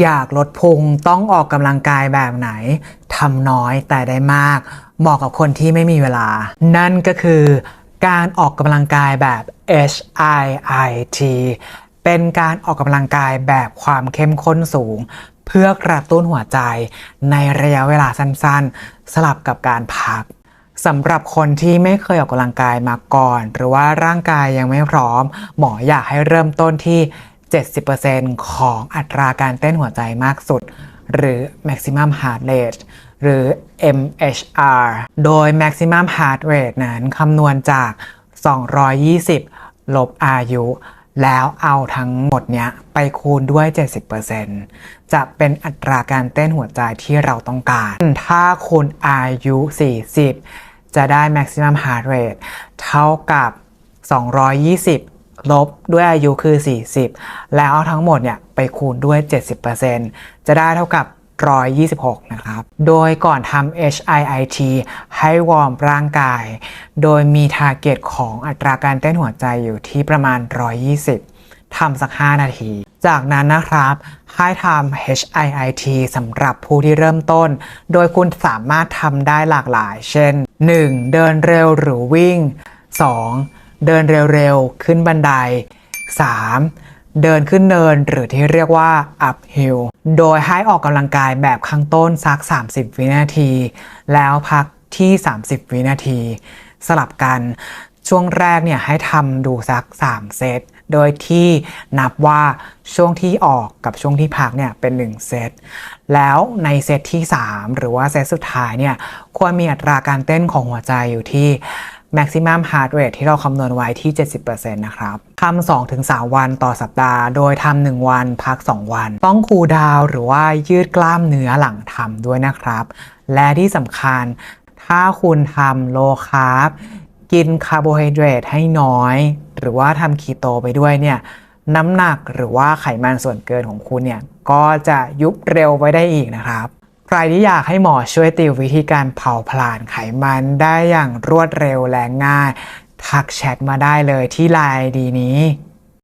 อยากลดพุงต้องออกกำลังกายแบบไหนทำน้อยแต่ได้มาก เหมาะกับคนที่ไม่มีเวลา นั่นก็คือการออกกำลังกายแบบ HIIT เป็นการออกกำลังกายแบบความเข้มข้นสูง เพื่อกระตุ้นหัวใจในระยะเวลาสั้นๆ สลับกับการพักสำหรับคนที่ไม่เคยออกกำลังกายมาก่อน หรือว่าร่างกายยังไม่พร้อม หมออยากให้เริ่มต้นที่ 70%ของอัตราการเต้นหัวใจมากสุด หรือ maximum heart rate หรือ MHR โดย maximum heart rate นั้นคำนวณจาก 220 ลบอายุ แล้วเอาทั้งหมดเนี้ยไปคูณด้วย 70%จะเป็นอัตราการเต้นหัวใจที่เราต้องการ ถ้าคุณอายุ 40 จะได้ maximum heart rate เท่ากับ 220 ลบด้วยอายุคือ 40 แล้วเอาทั้งหมดเนี่ยไปคูณด้วย 70%จะได้เท่ากับ 126 นะครับ โดยก่อนทำ HIIT ให้วอร์มร่างกาย โดยมีทาร์เก็ตของอัตราการเต้นหัวใจอยู่ที่ประมาณ 120 ทำสัก 5 นาที จากนั้นนะครับให้ทำ HIIT สำหรับผู้ที่เริ่มต้น โดยคุณสามารถทำได้หลากหลาย เช่น 1. เดินเร็วหรือวิ่ง 2. เดินเร็วๆ ขึ้นบันได 3. เดินขึ้นเนินหรือที่เรียกว่า uphill โดยให้ออกกำลังกายแบบข้างต้นสัก 30 วินาที แล้วพักที่ 30 วินาที สลับกันช่วงแรกเนี่ยให้ทำดูสัก 3 เซต โดยที่นับว่าช่วงที่ออกกับช่วงที่พักเนี่ยเป็น 1 เซต แล้วในเซตที่ 3 หรือว่าเซตสุดท้ายเนี่ยควรมีอัตราการเต้นของหัวใจอยู่ที่ maximum heart rate ที่เราคำนวณไว้ที่ 70%นะครับทำ2ถึง3วันต่อสัปดาห์ โดยทำ1วันพัก 2 วัน ต้องคูลดาวหรือว่ายืดกล้ามเนื้อหลังทำด้วยนะครับ และที่สำคัญ ถ้าคุณทำโลคาร์บกินคาร์โบไฮเดรตให้น้อย หรือว่าทำคีโตไปด้วยเนี่ยน้ำหนักหรือว่าไขมันส่วนเกินของคุณเนี่ยก็จะยุบเร็วไปได้อีกนะครับ ใครที่อยากให้หมอช่วยติววิธีการเผาผลาญไขมันได้อย่างรวดเร็วและง่าย ทักแชทมาได้เลยที่ไลน์ดีนี้